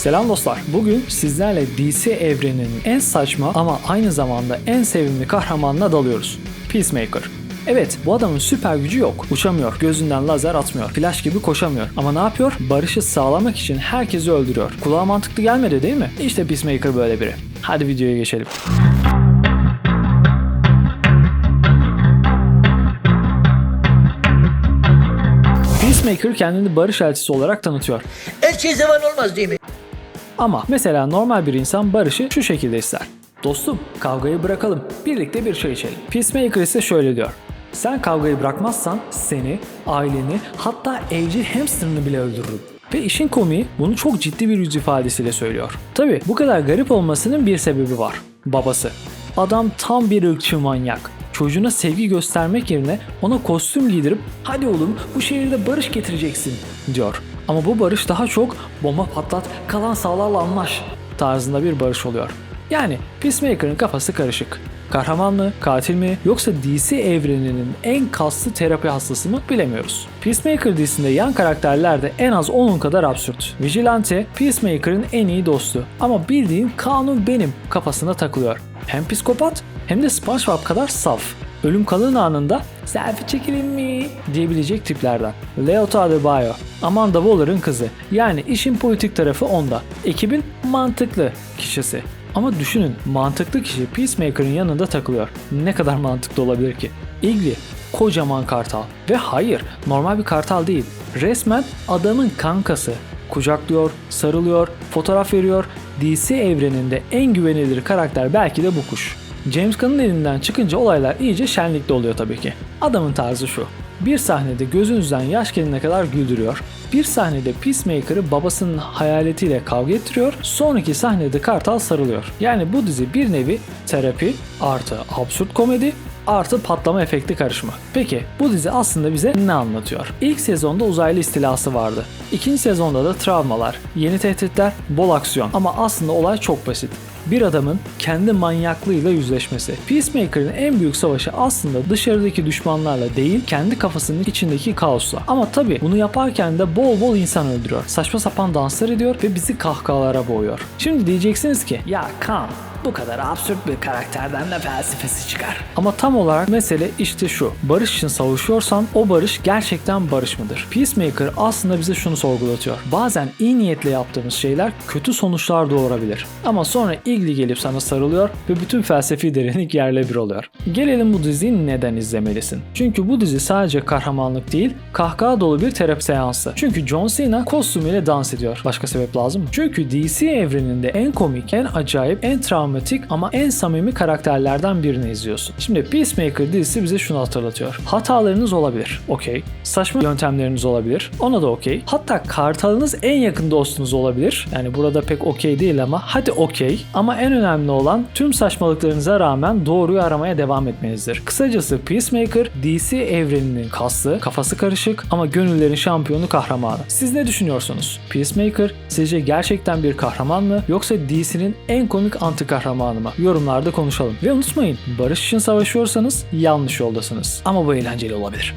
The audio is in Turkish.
Selam dostlar. Bugün sizlerle DC evreninin en saçma ama aynı zamanda en sevimli kahramanına dalıyoruz. Peacemaker. Evet bu adamın süper gücü yok. Uçamıyor, gözünden lazer atmıyor, flash gibi koşamıyor. Ama ne yapıyor? Barışı sağlamak için herkesi öldürüyor. Kulağa mantıklı gelmedi değil mi? İşte Peacemaker böyle biri. Hadi videoya geçelim. Peacemaker kendini barış elçisi olarak tanıtıyor. Elçi zaman olmaz değil mi? Ama mesela normal bir insan barışı şu şekilde ister. Dostum kavgayı bırakalım. Birlikte bir çay içelim. Peacemaker ise şöyle diyor. Sen kavgayı bırakmazsan seni, aileni hatta evcil hamsterını bile öldürürüm. Ve işin komiği bunu çok ciddi bir yüz ifadesiyle söylüyor. Tabi bu kadar garip olmasının bir sebebi var. Babası. Adam tam bir ırkçı manyak. Çocuğuna sevgi göstermek yerine ona kostüm giydirip hadi oğlum bu şehirde barış getireceksin diyor. Ama bu barış daha çok bomba patlat kalan sağlarla anlaş tarzında bir barış oluyor. Yani Peacemaker'ın kafası karışık. Kahraman mı, katil mi yoksa DC evreninin en kaslı terapi hastası mı bilemiyoruz. Peacemaker dizisinde yan karakterler de en az onun kadar absürt. Vigilante, Peacemaker'ın en iyi dostu ama bildiğin kanun benim kafasına takılıyor. Hem psikopat hem de SpongeBob kadar saf. Ölüm kalın anında selfie çekelim mi diyebilecek tiplerden. Leo Adebayo, Amanda Waller'ın kızı. Yani işin politik tarafı onda. Ekibin mantıklı kişisi. Ama düşünün mantıklı kişi Peacemaker'ın yanında takılıyor. Ne kadar mantıklı olabilir ki? Igli, kocaman kartal. Ve hayır normal bir kartal değil. Resmen adamın kankası. Kucaklıyor, sarılıyor, fotoğraf veriyor. DC evreninde en güvenilir karakter belki de bu kuş. James Gunn'ın elinden çıkınca olaylar iyice şenlikli oluyor tabii ki. Adamın tarzı şu. Bir sahnede gözünüzden yaş gelene kadar güldürüyor. Bir sahnede Peacemaker'ı babasının hayaletiyle kavga ettiriyor. Sonraki sahnede Kartal sarılıyor. Yani bu dizi bir nevi terapi artı absürt komedi artı patlama efekti karışımı. Peki bu dizi aslında bize ne anlatıyor? İlk sezonda uzaylı istilası vardı. İkinci sezonda da travmalar, yeni tehditler, bol aksiyon. Ama aslında olay çok basit bir adamın kendi manyaklığıyla yüzleşmesi. Peacemaker'ın en büyük savaşı aslında dışarıdaki düşmanlarla değil, kendi kafasının içindeki kaosla. Ama tabi bunu yaparken de bol bol insan öldürüyor. Saçma sapan danslar ediyor ve bizi kahkahalara boğuyor. Şimdi diyeceksiniz ki ya kan bu kadar absürt bir karakterden de felsefesi çıkar. Ama tam olarak mesele işte şu. Barış için savaşıyorsan o barış gerçekten barış mıdır? Peacemaker aslında bize şunu sorgulatıyor. Bazen iyi niyetle yaptığımız şeyler kötü sonuçlar doğurabilir. Ama sonra ilgili gelip sana sarılıyor ve bütün felsefi derinlik yerle bir oluyor. Gelelim bu diziyi neden izlemelisin? Çünkü bu dizi sadece kahramanlık değil, kahkaha dolu bir terapi seansı. Çünkü John Cena kostümüyle dans ediyor. Başka sebep lazım mı? Çünkü DC evreninde en komik, en acayip, en travmatik ama en samimi karakterlerden birini izliyorsun. Şimdi Peacemaker dizisi bize şunu hatırlatıyor. Hatalarınız olabilir. Okey. Saçma yöntemleriniz olabilir. Ona da okey. Hatta kartalınız en yakın dostunuz olabilir. Yani burada pek okey değil ama hadi okey. Ama en önemli olan tüm saçmalıklarınıza rağmen doğruyu aramaya devam etmenizdir. Kısacası Peacemaker DC evreninin kaslı, kafası karışık ama gönüllerin şampiyonu kahramanı. Siz ne düşünüyorsunuz? Peacemaker sizce gerçekten bir kahraman mı yoksa DC'nin en komik anti kahramanı mı? Yorumlarda konuşalım. Ve unutmayın barış için savaşıyorsanız yanlış yoldasınız. Ama bu eğlenceli olabilir.